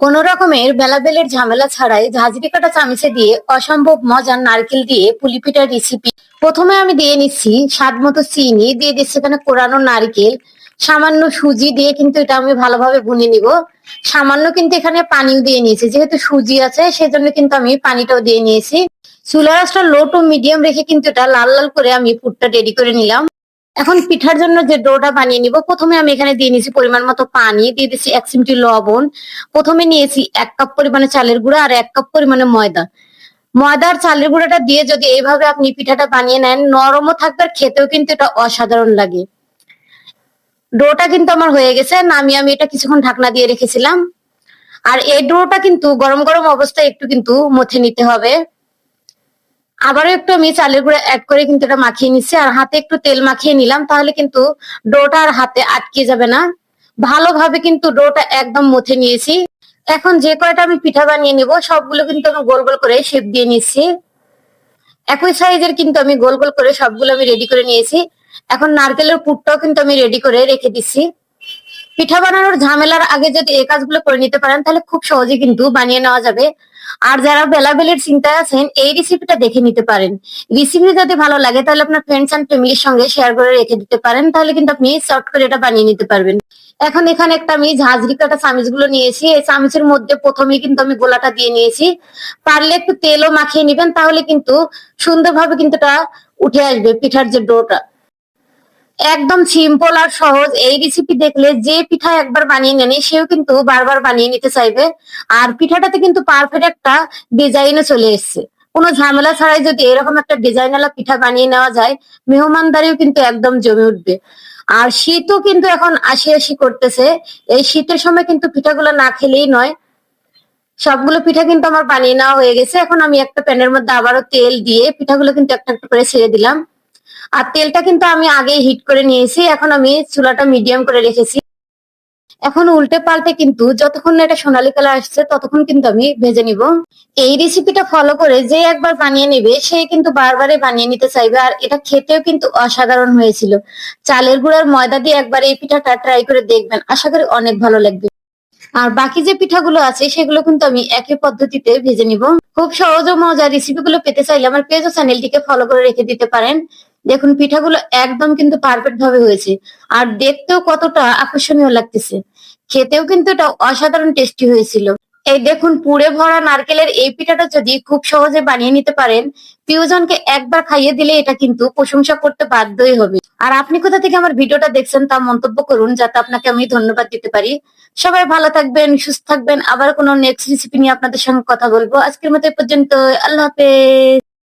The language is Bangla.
কোন রকমের বেলাবেলের ঝামেলা ছাড়াই ঝাঁঝরি কাটা চামিচে দিয়ে অসম্ভব মজার নারকেল দিয়ে পুলি পিঠার রেসিপি প্রথমে আমি দিয়ে নিচ্ছি স্বাদ মতো চিনি, দিয়ে দিচ্ছি এখানে কোরানো নারকেল। সামান্য সুজি দিয়ে কিন্তু এটা আমি ভালোভাবে ভুনে নিব। সামান্য কিন্তু এখানে পানিও দিয়ে নিয়েছি। যেহেতু সুজি আছে, সেজন্য কিন্তু আমি পানিটাও দিয়ে নিয়েছি। চুলার আঁচটা লো টু মিডিয়াম রেখে কিন্তু এটা লাল লাল করে আমি পুরটা রেডি করে নিলাম। এখন পিঠার জন্য যে ডোটা বানিয়ে নিব, প্রথমে আমি এখানে দিয়ে নিয়েছি পরিমাণ মতো পানি, দিয়ে দিচ্ছি এক চিমটি লবণ। প্রথমে নিয়েছি এক কাপ পরিমাণে চালের গুঁড়া আর এক কাপ পরিমাণে ময়দা। ময়দা আর চালের গুঁড়াটা দিয়ে যদি এইভাবে আপনি পিঠাটা বানিয়ে নেন, নরমও থাকবে আর খেতেও কিন্তু এটা অসাধারণ লাগে। ডোটা কিন্তু আমার হয়ে গেছে, নামিয়ে আমি এটা কিছুক্ষণ ঢাকনা দিয়ে রেখেছিলাম। আর এই ডোটা কিন্তু গরম গরম অবস্থায় একটু কিন্তু মথে নিতে হবে। আবারও একটু আমি চালের গুঁড়ো অ্যাড করে কিন্তু এটা মাখিয়ে নিচ্ছি। আর হাতে একটু তেল মাখিয়ে নিলাম, তাহলে কিন্তু ডোটা আর হাতে আটকে যাবে না। ভালোভাবে কিন্তু ডোটা একদম মথে নিয়েছি। এখন যে কয়টা আমি পিঠা বানিয়ে নিব, সবগুলো কিন্তু আমি গোল গোল করে শেপ দিয়ে নিচ্ছি। একই সাইজের কিন্তু আমি গোল গোল করে সবগুলো আমি রেডি করে নিয়েছি। এখন নারকেলের পুরটাও কিন্তু আমি রেডি করে রেখে দিচ্ছি। পিঠা বানানোর ঝামেলার আগে যদি এই কাজগুলো করে নিতে পারেন, তাহলে খুব সহজে কিন্তু বানিয়ে নেওয়া যাবে। আর যারা বেলাবেলের চিন্তায় আছেন, এই রেসিপিটা দেখে নিতে পারেন। রেসিপি যদি ভালো লাগে, তাহলে আপনার ফ্রেন্ডস অ্যান্ড ফ্যামিলির সঙ্গে শেয়ার করে রেখে দিতে পারেন, তাহলে কিন্তু আপনি শর্ট করে এটা বানিয়ে নিতে পারবেন। এখন এখানে একটা আমি ঝাঁঝরি কাটা চামিচগুলো নিয়েছি। এই চামিচের মধ্যে প্রথমেই কিন্তু আমি গোলাটা দিয়ে নিয়েছি। পারলে একটু তেলও মাখিয়ে নিবেন, তাহলে কিন্তু সুন্দরভাবে কিন্তু এটা উঠে আসবে পিঠার যে ডোটা একদম সিম্পল আর সহজ। এই রেসিপি দেখলে যে পিঠা একবার বানিয়ে নেনি সেও কিন্তু বারবার বানিয়ে নিতে চাইবে। আর পিঠাটাতে কিন্তু পারফেক্ট একটা ডিজাইনও চলে এসছে। কোনো ঝামেলা ছাড়াই যদি এরকম একটা ডিজাইনওয়ালা পিঠা বানিয়ে নেওয়া যায়, মেহমানদারিও কিন্তু একদম জমে উঠবে। আর শীতও কিন্তু এখন আশি আসি করতেছে। এই শীতের সময় কিন্তু পিঠাগুলো না খেলেই নয়। সবগুলো পিঠা কিন্তু আমার বানিয়ে নেওয়া হয়ে গেছে। এখন আমি একটা প্যানের মধ্যে আবারও তেল দিয়ে পিঠাগুলো কিন্তু একটা একটা করে ছেড়ে দিলাম। আর তেলটা কিন্তু আমি আগে হিট করে নিয়েছি, এখন আমি চুলাটা মিডিয়াম করে রেখেছি। এখন উল্টে পাল্টে কিন্তু যতক্ষণ এটা সোনালি কালার আসছে, ততক্ষণ কিন্তু আমি ভেজে নিব। এই রেসিপিটা ফলো করে যে একবার বানিয়ে নেবে, সে কিন্তু বারবারই বানিয়ে নিতে চাইবে। আর এটা খেতেও কিন্তু অসাধারণ হয়েছিল। চালের গুঁড়ার ময়দা দিয়ে একবার এই পিঠাটা ট্রাই করে দেখবেন। আশা করি অনেক ভালো লাগবে। আর বাকি যে পিঠাগুলো আছে, সেগুলো কিন্তু আমি একই পদ্ধতিতে ভেজে নিব। খুব সহজ ও মজার রেসিপিগুলো পেতে চাইলে আমার পেজ ও চ্যানেলটিকে ফলো করে রেখে দিতে পারেন। দেখুন, পিঠাগুলো একদম কিন্তু পারফেক্ট ভাবে হয়েছে। আর দেখতেও কতটা আকর্ষণীয় লাগতেছে। খেতেও কিন্তু এটা অসাধারণ টেস্টি হয়েছিল। এই দেখুন, পুড়ে ভরা নারকেলের এই পিঠাটা যদি খুব সহজে বানিয়ে নিতে পারেন, প্রিয়জনকে একবার খাইয়ে দিলে এটা কিন্তু প্রশংসা করতে বাধ্যই হবে। আর আপনি কোথা থেকে আমার ভিডিওটা দেখছেন তা মন্তব্য করুন, যাতে আপনাকে আমি ধন্যবাদ দিতে পারি। সবাই ভালো থাকবেন, সুস্থ থাকবেন। আবার কোনো নেক্সট রেসিপি নিয়ে আপনাদের সঙ্গে কথা বলব। আজকের মতো এ পর্যন্ত আল্লাহ হাফেজ।